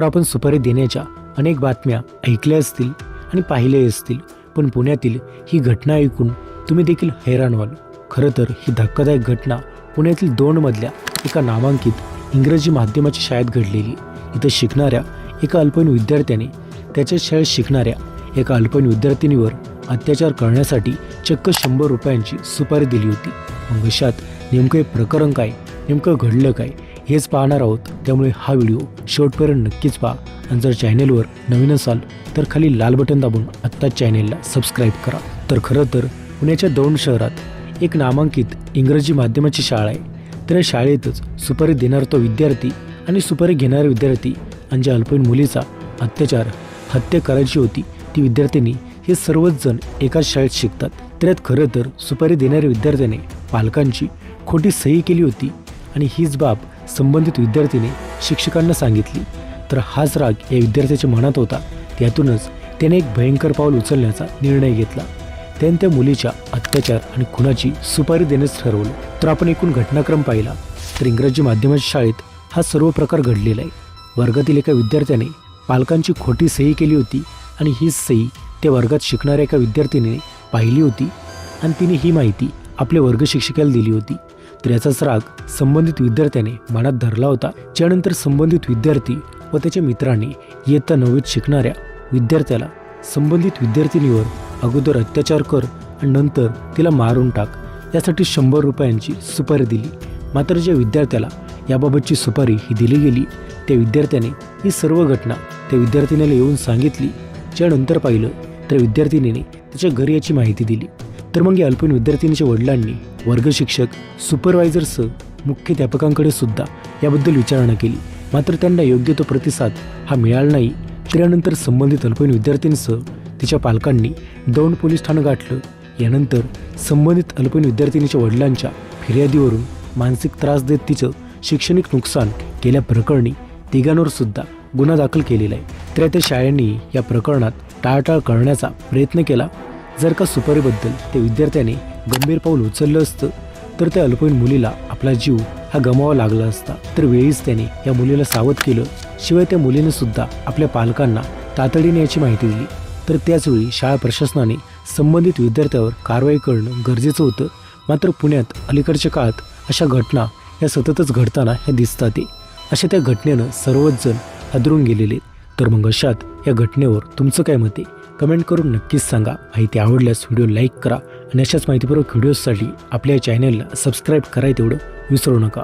तर आपण सुपारी देण्याच्या अनेक बातम्या ऐकल्या असतील आणि पाहिल्या असतील पण पुण्यातील ही घटना ऐकून तुम्ही देखील हैराण व्हाल. खरं तर ही धक्कादायक घटना पुण्यातील दोनमधल्या एका नामांकित इंग्रजी माध्यमाच्या शाळेत घडलेली. इथं शिकणाऱ्या एका अल्पवयीन विद्यार्थ्याने त्याच्या शाळेत शिकणाऱ्या एका अल्पवयीन विद्यार्थिनीवर अत्याचार करण्यासाठी चक्क शंभर रुपयांची सुपारी दिली होती. मग अशात नेमकं हे प्रकरण काय? नेमकं घडलं काय? हेच पाहणार आहोत. त्यामुळे हा व्हिडिओ शेवटपर्यंत नक्कीच पहा. आणि जर चॅनेलवर नवीन असाल तर खाली लाल बटन दाबून आत्ताच चॅनेलला सबस्क्राईब करा. तर खरं तर पुण्याच्या दौंड शहरात एक नामांकित इंग्रजी माध्यमाची शाळा आहे. तर या शाळेतच सुपारी देणारा तो विद्यार्थी आणि सुपारी घेणारे विद्यार्थी आणि ज्या अल्पवयीन मुलीचा अत्याचार हत्या करायची होती ती विद्यार्थिनी हे सर्वच जण एकाच शाळेत शिकतात. तर यात खरं तर सुपारी देणाऱ्या विद्यार्थ्याने पालकांची खोटी सही केली होती आणि हीच बाब संबंधित विद्यार्थीने शिक्षकांना सांगितली तर हाच राग या विद्यार्थ्याच्या मनात होता. त्यातूनच त्याने एक भयंकर पाऊल उचलण्याचा निर्णय घेतला. त्याने त्या मुलीच्या अत्याचार आणि खुनाची सुपारी देण्यास ठरवलं. तर आपण एकूण घटनाक्रम पाहिला तर इंग्रजी माध्यमाच्या शाळेत हा सर्व प्रकार घडलेला आहे. वर्गातील एका विद्यार्थ्याने पालकांची खोटी सही केली होती आणि ही सही त्या वर्गात शिकणाऱ्या एका विद्यार्थिनीने पाहिली होती आणि तिने ही माहिती आपल्या वर्गशिक्षिकेला दिली होती. तर याचाच राग संबंधित विद्यार्थ्याने मनात धरला होता. ज्यानंतर संबंधित विद्यार्थी व त्याच्या मित्रांनी इयत्ता नववीत शिकणाऱ्या विद्यार्थ्याला संबंधित विद्यार्थिनीवर अगोदर अत्याचार कर आणि नंतर तिला मारून टाक. यासाठी शंभर रुपयांची सुपारी दिली. मात्र ज्या विद्यार्थ्याला याबाबतची सुपारी ही दिली गेली त्या विद्यार्थ्याने ही सर्व घटना त्या विद्यार्थिनीला येऊन सांगितली. ज्यानंतर पाहिलं तर विद्यार्थिनीने त्याच्या घरी याची माहिती दिली. तर मग या अल्पवयीन विद्यार्थिनीच्या वडिलांनी वर्ग शिक्षक सुपरवायझरसह मुख्याध्यापकांकडे सुद्धा याबद्दल विचारणा केली. मात्र त्यांना योग्य तो प्रतिसाद हा मिळाला नाही. त्यानंतर संबंधित अल्पवयीन विद्यार्थ्यांसह तिच्या पालकांनी दौंड पोलीस ठाणं गाठलं. यानंतर संबंधित अल्पवयीन विद्यार्थिनीच्या वडिलांच्या फिर्यादीवरून मानसिक त्रास देत तिचं शैक्षणिक नुकसान केल्याप्रकरणी तिघांवर सुद्धा गुन्हा दाखल केलेला आहे. तर त्या शाळांनी या प्रकरणात टाळाटाळ करण्याचा प्रयत्न केला. जर का सुपारीबद्दल त्या विद्यार्थ्याने गंभीर पाऊल उचललं असतं तर त्या अल्पवयीन मुलीला आपला जीव हा गमावा लागला असता. तर वेळीच त्याने या मुलीला सावध केलं. शिवाय त्या मुलीने सुद्धा आपल्या पालकांना तातडीने याची माहिती दिली. तर त्याचवेळी शाळा प्रशासनाने संबंधित विद्यार्थ्यावर कारवाई करणं गरजेचं होतं. मात्र पुण्यात अलीकडच्या काळात अशा घटना या सततच घडताना ह्या दिसतात. आहे. अशा त्या घटनेनं सर्वच जण हादरून गेलेले. तर मग अशात या घटनेवर तुमचं काय मत आहे? कमेंट करून नक्कीच सांगा. माहिती आवडल्यास व्हिडिओ लाईक करा आणि अशाच माहितीपूर्वक व्हिडिओजसाठी आपल्या चॅनलला सबस्क्राईब करा तेवढं विसरू नका.